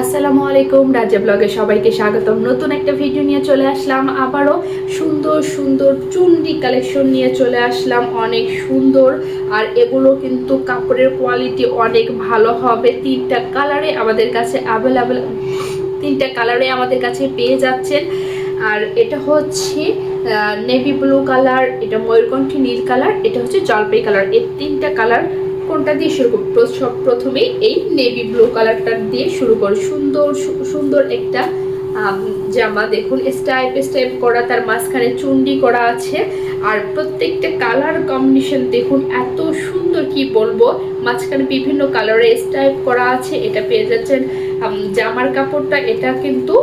আসসালামু আলাইকুম রাজা ব্লগে সবাইকে স্বাগতম। নতুন একটা ভিডিও নিয়ে চলে আসলাম। আবারও সুন্দর সুন্দর চুন্ডি কালেকশন নিয়ে চলে আসলাম। অনেক সুন্দর। আর এগুলো কিন্তু কাপড়ের কোয়ালিটি অনেক ভালো হবে। তিনটা কালারে আমাদের কাছে অ্যাভেলেবেল তিনটা কালারে আমাদের কাছে পেয়ে যাচ্ছেন। আর এটা হচ্ছে নেভি ব্লু কালার এটা ময়ূরকণ্ঠী নীল কালার এটা হচ্ছে জলপাই কালার এই তিনটা কালার কোনটা দিয়ে শুরু করব? সব প্রথমেই এই নেভি ব্লু কালারটা দিয়ে শুরু করো। সুন্দর সুন্দর একটা জামা। দেখুন স্টাইপ স্টাইপ করা, তার মাঝখানে চুন্ডি করা আছে। আর প্রত্যেকটা কালার কম্বিনেশন দেখুন, এত সুন্দর কি বলব? মাঝখানে বিভিন্ন কালারে স্টাইপ করা আছে, এটা পেয়ে যাচ্ছেন। জামার কাপড়টা, এটা কিন্তু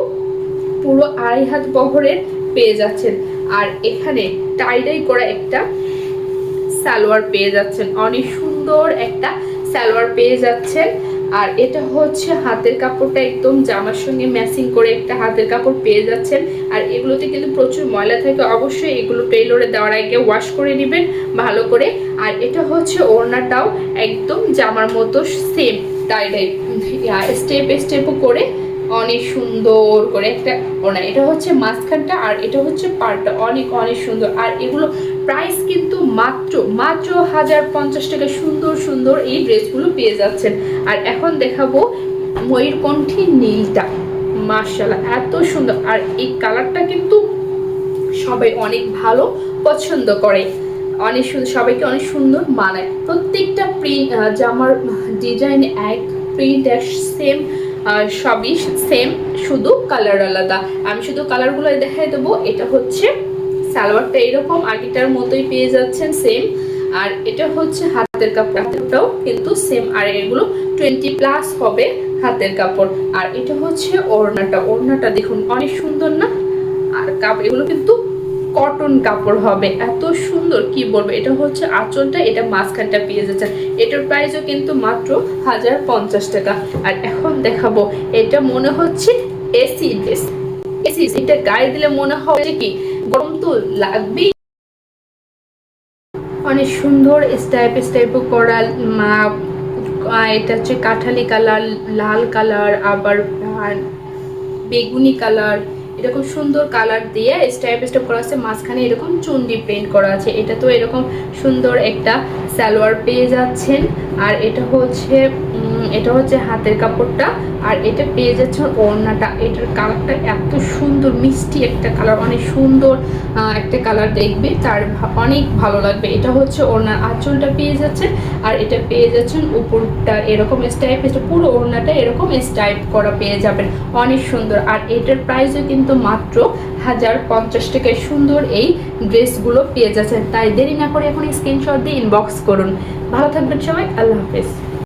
পুরো আড়াই হাত বহরের পেয়ে যাচ্ছেন। আর এখানে টাইডাই করা একটা সালোয়ার পেয়ে যাচ্ছেন। অনেক সুন্দর একটা সালোয়ার পেয়ে যাচ্ছেন। আর এটা হচ্ছে হাতের কাপড়টা একদম জামার সঙ্গে ম্যাচিং করে একটা হাতের কাপড় পেয়ে যাচ্ছেন। আর এগুলোতে কিন্তু প্রচুর ময়লা থাকে, অবশ্যই এগুলো টেইলরে দেওয়ার আগে ওয়াশ করে নেবেন ভালো করে। আর এটা হচ্ছে ওড়নাটাও একদম জামার মতো সেম টাইডাই স্টেপ স্টেপও করে অনেক সুন্দর করে একটা ওনা এটা হচ্ছে মাঝখানটা আর এটা হচ্ছে পাড়টা। অনেক অনেক সুন্দর। আর এগুলো প্রাইস কিন্তু মাত্র মাত্র হাজার পঞ্চাশ টাকা সুন্দর সুন্দর এই ড্রেসগুলো পেয়ে যাচ্ছেন। আর এখন দেখাবো ময়ূরকণ্ঠী নীলটা। মার্শাল্লাহ এত সুন্দর। আর এই কালারটা কিন্তু সবাই অনেক ভালো পছন্দ করে। অনেক সুন্দর সবাইকে অনেক সুন্দর মানায়। প্রত্যেকটা প্রিন্ট জামার ডিজাইন এক প্রিন্ট এক সেম সবই সেম শুধু কালার আলাদা। আমি শুধু কালারগুলো দেখাই দেবো। এটা হচ্ছে সালোয়ারটা এরকম আগেটার মতোই পেয়ে যাচ্ছেন সেম আর এটা হচ্ছে হাতের কাপড়। হাতেরটাও কিন্তু সেম আর এগুলো টোয়েন্টি প্লাস হবে হাতের কাপড়। আর এটা হচ্ছে ওড়নাটা। ওড়নাটা দেখুন, অনেক সুন্দর না? আর কাপ এগুলো কিন্তু কটন কাপড় হবে। এত সুন্দর, কি বলব? এটা হচ্ছে আঁচলটা, এটা মাঝখানটা পেয়ে যাচ্ছে এটার প্রাইসও কিন্তু মাত্র হাজার পঞ্চাশ টাকা। আর এখন দেখাবো, এটা মনে হচ্ছে এসি ড্রেস এসি এটা গায়ে দিলে মনে যে কি, গরম তো লাগবেই। অনেক সুন্দর স্টাইপ স্টাইপ করা মা এটা হচ্ছে কাঠালি কালার লাল কালার আবার বেগুনি কালার এরকম সুন্দর কালার দিয়ে স্টাইপ স্টাইপ করা আছে, মাঝখানে এরকম চুন্ডি প্রিন্ট করা আছে। এটা তো এরকম সুন্দর একটা সালোয়ার পেয়ে যাচ্ছেন। আর এটা হচ্ছে এটা হচ্ছে হাতের কাপড়টা, আর এটা পেয়ে যাচ্ছেন ওড়নাটা। এটার কালারটা এত সুন্দর, মিষ্টি একটা কালার, অনেক সুন্দর একটা কালার দেখবে, তার অনেক ভালো লাগবে। এটা হচ্ছে ওড়নার আঁচলটা পেয়ে যাচ্ছে, আর এটা পেয়ে যাচ্ছেন উপরটা এরকম স্টাইপ পুরো ওড়নাটা এরকম স্টাইপ করা পেয়ে যাবেন। অনেক সুন্দর। আর এটার প্রাইসও কিন্তু মাত্র হাজার পঞ্চাশ টাকায় সুন্দর এই ড্রেসগুলো পেয়ে যাচ্ছেন। তাই দেরি না করে এখন স্ক্রিনশট দিয়ে ইনবক্স করুন। ভালো থাকবেন সবাই, আল্লাহ হাফেজ।